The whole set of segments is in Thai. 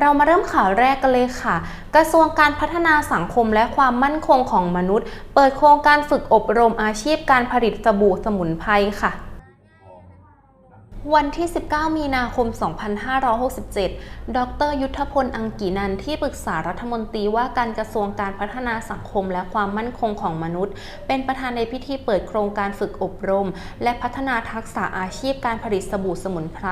เรามาเริ่มข่าวแรกกันเลยค่ะ กระทรวงการพัฒนาสังคมและความมั่นคงของมนุษย์ เปิดโครงการฝึกอบรมอาชีพการผลิตสบู่สมุนไพรค่ะ วันที่ 19 มีนาคม 2567 ดร ยุทธพล อังกีนันที่ปรึกษารัฐมนตรีว่าการกระทรวงการพัฒนาสังคมและความมั่นคงของมนุษย์ เป็นประธานในพิธีเปิดโครงการฝึกอบรม และพัฒนาทักษะอาชีพการผลิตสบู่สมุนไพร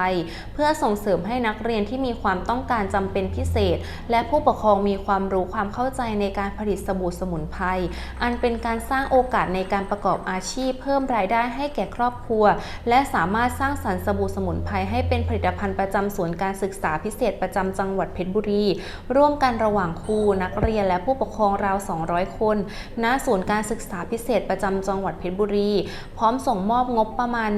เพื่อส่งเสริมให้นักเรียนที่มีความต้องการจำเป็นพิเศษ และผู้ปกครองมีความรู้ความเข้าใจในการผลิตสบู่สมุนไพร อันเป็นการสร้างโอกาสในการประกอบอาชีพ เพิ่มรายได้ให้แก่ครอบครัว และสามารถสร้างสรรค์สบู่สมุนไพรให้เป็นผลิตภัณฑ์ประจำศูนย์การศึกษาพิเศษประจำจังหวัดเพชรบุรี ร่วมกันระหว่างครูนักเรียนและผู้ปกครองราว 200 คนณศูนย์การศึกษาพิเศษประจำจังหวัดเพชรบุรี พร้อมส่งมอบงบประมาณ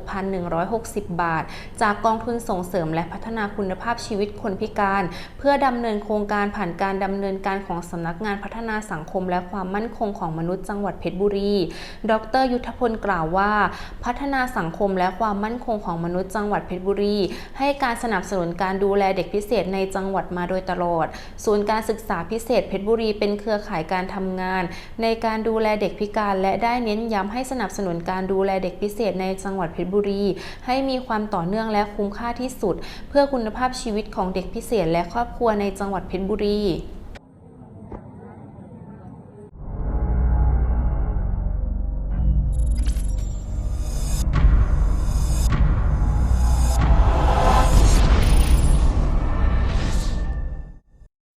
146,160 บาท จากกองทุนส่งเสริมและพัฒนาคุณภาพชีวิตคนพิการ เพื่อดำเนินโครงการผ่านการดำเนินการของสำนักงานพัฒนาสังคม และความมั่นคงของมนุษย์จังหวัดเพชรบุรี ดร ยุทธพลกล่าวว่า พัฒนาสังคมและความมั่นคงของมนุษย์จังหวัดเพชรบุรี ให้การสนับสนุนการดูแลเด็กพิเศษในจังหวัดมาโดยตลอด ศูนย์การศึกษาพิเศษเพชรบุรีเป็นเครือข่ายการทำงาน ในการดูแลเด็กพิการ และได้เน้นย้ำให้สนับสนุนการดูแลเด็กพิเศษในจังหวัดเพชรบุรี ให้มีความต่อเนื่องและคุ้มค่าที่สุด เพื่อคุณภาพชีวิตของเด็กพิเศษและครอบครัวในจังหวัดเพชรบุรี